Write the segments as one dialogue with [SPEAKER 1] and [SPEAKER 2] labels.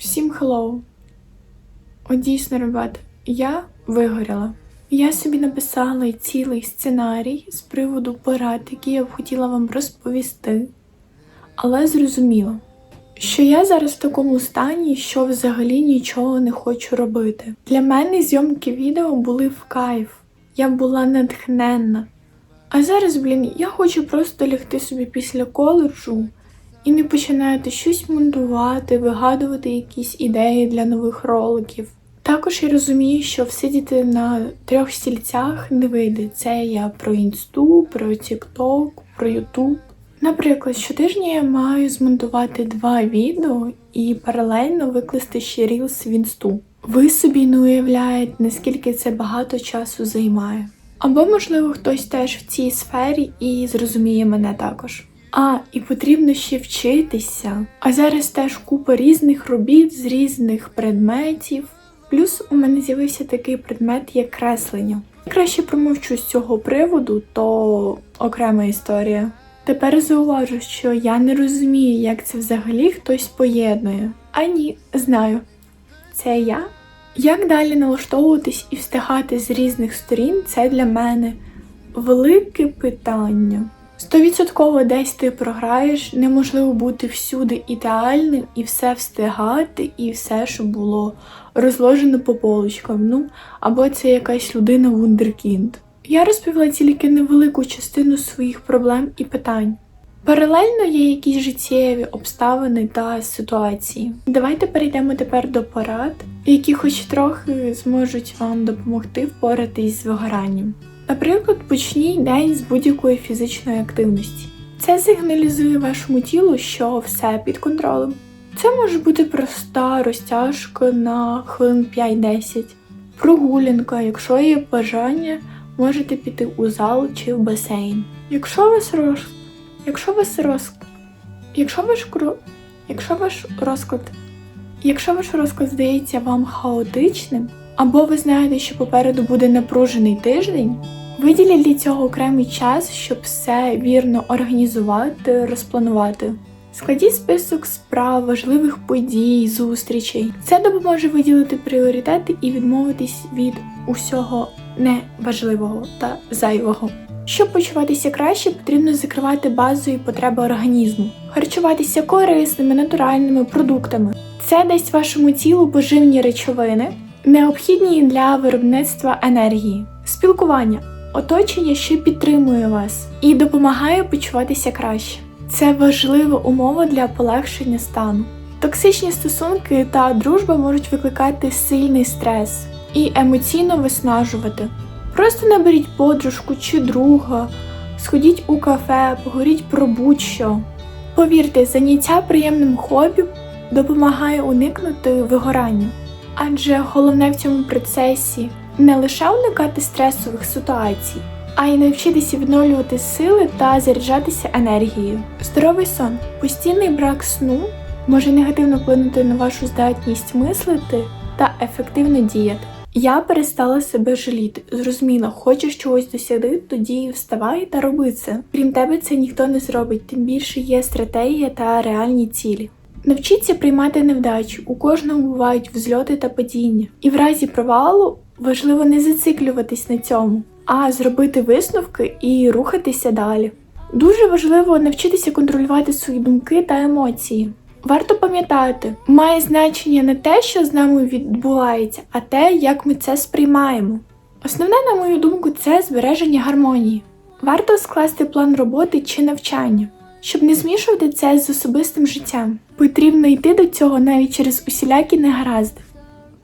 [SPEAKER 1] Всім хеллоу. От дійсно, ребята, я вигоріла. Я собі написала цілий сценарій з приводу порад, які я б хотіла вам розповісти. Але зрозуміла, що я зараз в такому стані, що взагалі нічого не хочу робити. Для мене зйомки відео були в кайф. Я була натхненна. А зараз, блін, я хочу просто лягти собі після коледжу і не починати щось монтувати, вигадувати якісь ідеї для нових роликів. Також я розумію, що всидіти на трьох стільцях не вийде. Це я про інсту, про тікток, про ютуб. Наприклад, щотижня я маю змонтувати два відео і паралельно викласти ще рілс в інсту. Ви собі не уявляєте, наскільки це багато часу займає. Або, можливо, хтось теж в цій сфері і зрозуміє мене також. А, і потрібно ще вчитися. А зараз теж купа різних робіт з різних предметів. Плюс у мене з'явився такий предмет, як креслення. Краще промовчу з цього приводу, то окрема історія. Тепер зауважу, що я не розумію, як це взагалі хтось поєднує. А ні, знаю. Це я. Як далі налаштовуватись і встигати з різних сторін, це для мене велике питання. Стовідсотково десь ти програєш, неможливо бути всюди ідеальним і все встигати, і все, щоб було розложено по полочкам. Ну, або це якась людина вундеркінд. Я розповіла тільки невелику частину своїх проблем і питань. Паралельно є якісь життєві обставини та ситуації. Давайте перейдемо тепер до порад, які хоч трохи зможуть вам допомогти впоратись з вигоранням. Наприклад, почніть день з будь-якої фізичної активності. Це сигналізує вашому тілу, що все під контролем. Це може бути проста розтяжка на хвилин 5-10, прогулянка, якщо є бажання, можете піти у зал чи в басейн. Якщо вас роз... Якщо вас роз... Якщо ваш кро... Якщо ваш розклад Якщо ваш розклад здається вам хаотичним, або ви знаєте, що попереду буде напружений тиждень, виділіть для цього окремий час, щоб все вірно організувати, розпланувати. Складіть список справ, важливих подій, зустрічей. Це допоможе виділити пріоритети і відмовитись від усього неважливого та зайвого. Щоб почуватися краще, потрібно закривати базові потреби організму, харчуватися корисними натуральними продуктами. Це дасть вашому тілу поживні речовини, необхідні для виробництва енергії, спілкування, оточення, що підтримує вас і допомагає почуватися краще. Це важлива умова для полегшення стану. Токсичні стосунки та дружба можуть викликати сильний стрес і емоційно виснажувати. Просто наберіть подружку чи друга, сходіть у кафе, поговоріть про будь-що. Повірте, заняття приємним хобі допомагає уникнути вигорання. Адже головне в цьому процесі не лише уникати стресових ситуацій, а й навчитися відновлювати сили та заряджатися енергією. Здоровий сон, постійний брак сну може негативно вплинути на вашу здатність мислити та ефективно діяти. Я перестала себе жаліти. Зрозуміла, хочеш чогось досягти, тоді вставай та роби це. Крім тебе, це ніхто не зробить, тим більше є стратегія та реальні цілі. Навчіться приймати невдачі. У кожного бувають взльоти та падіння. І в разі провалу важливо не зациклюватись на цьому, а зробити висновки і рухатися далі. Дуже важливо навчитися контролювати свої думки та емоції. Варто пам'ятати, має значення не те, що з нами відбувається, а те, як ми це сприймаємо. Основне, на мою думку, це збереження гармонії. Варто скласти план роботи чи навчання, щоб не змішувати це з особистим життям. Потрібно йти до цього навіть через усілякі негаразди.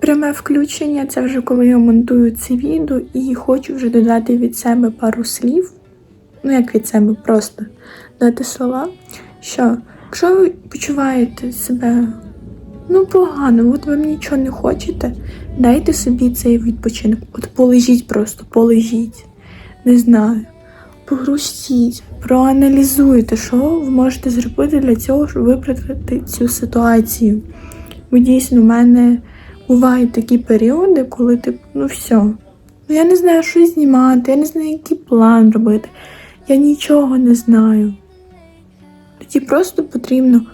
[SPEAKER 1] Пряме включення це вже коли я монтую це відео і хочу вже додати від себе пару слів. Ну, як від себе, просто дати слова, що якщо ви почуваєте себе ну погано, от ви нічого не хочете, дайте собі цей відпочинок. От полежіть просто, полежіть. Не знаю. Погрустіть, проаналізуйте, що ви можете зробити для цього, щоб виправити цю ситуацію. Бо дійсно в мене бувають такі періоди, коли ти, ну все, ну я не знаю, що знімати, я не знаю, який план робити. Я нічого не знаю. Тоді просто потрібно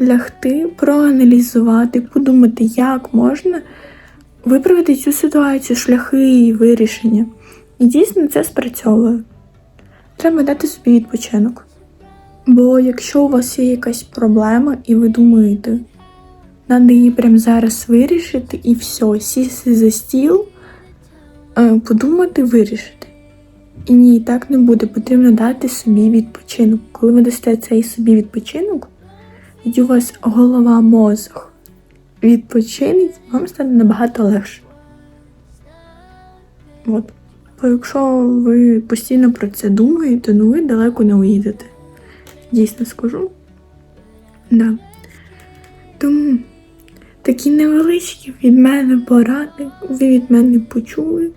[SPEAKER 1] лягти, проаналізувати, подумати, як можна виправити цю ситуацію, шляхи і вирішення. І дійсно це спрацьовує. Треба дати собі відпочинок. Бо якщо у вас є якась проблема, і ви думаєте, треба її прямо зараз вирішити і все, сісти за стіл, е, подумати, вирішити. І ні, так не буде. Потрібно дати собі відпочинок. Коли ви дасте цей собі відпочинок, тоді у вас голова, мозок відпочинить, вам стане набагато легше. От. Бо якщо ви постійно про це думаєте, ну ви далеко не уїдете. Дійсно скажу. Да. Такі невеличкі від мене поради, ви від мене почули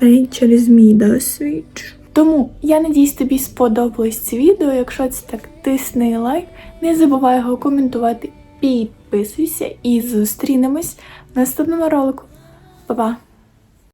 [SPEAKER 1] навіть через мій досвід. Тому я надіюсь, тобі сподобалось це відео. Якщо це так, тисни лайк, не забувай його коментувати, підписуйся і зустрінемось в наступному ролику. Па-па!